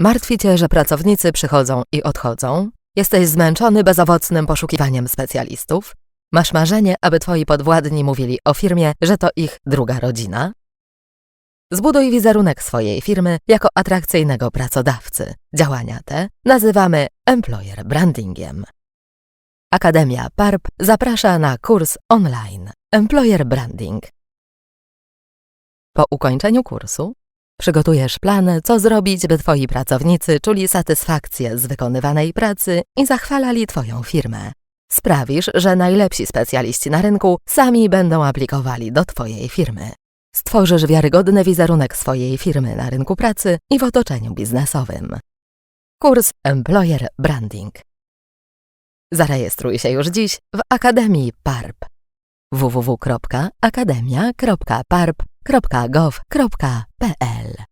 Martwi cię, że pracownicy przychodzą i odchodzą? Jesteś zmęczony bezowocnym poszukiwaniem specjalistów? Masz marzenie, aby twoi podwładni mówili o firmie, że to ich druga rodzina? Zbuduj wizerunek swojej firmy jako atrakcyjnego pracodawcy. Działania te nazywamy employer brandingiem. Akademia PARP zaprasza na kurs online Employer Branding. Po ukończeniu kursu przygotujesz plan, co zrobić, by twoi pracownicy czuli satysfakcję z wykonywanej pracy i zachwalali twoją firmę. Sprawisz, że najlepsi specjaliści na rynku sami będą aplikowali do twojej firmy. Stworzysz wiarygodny wizerunek swojej firmy na rynku pracy i w otoczeniu biznesowym. Kurs Employer Branding. Zarejestruj się już dziś w Akademii PARP www.akademia.parp.gov.pl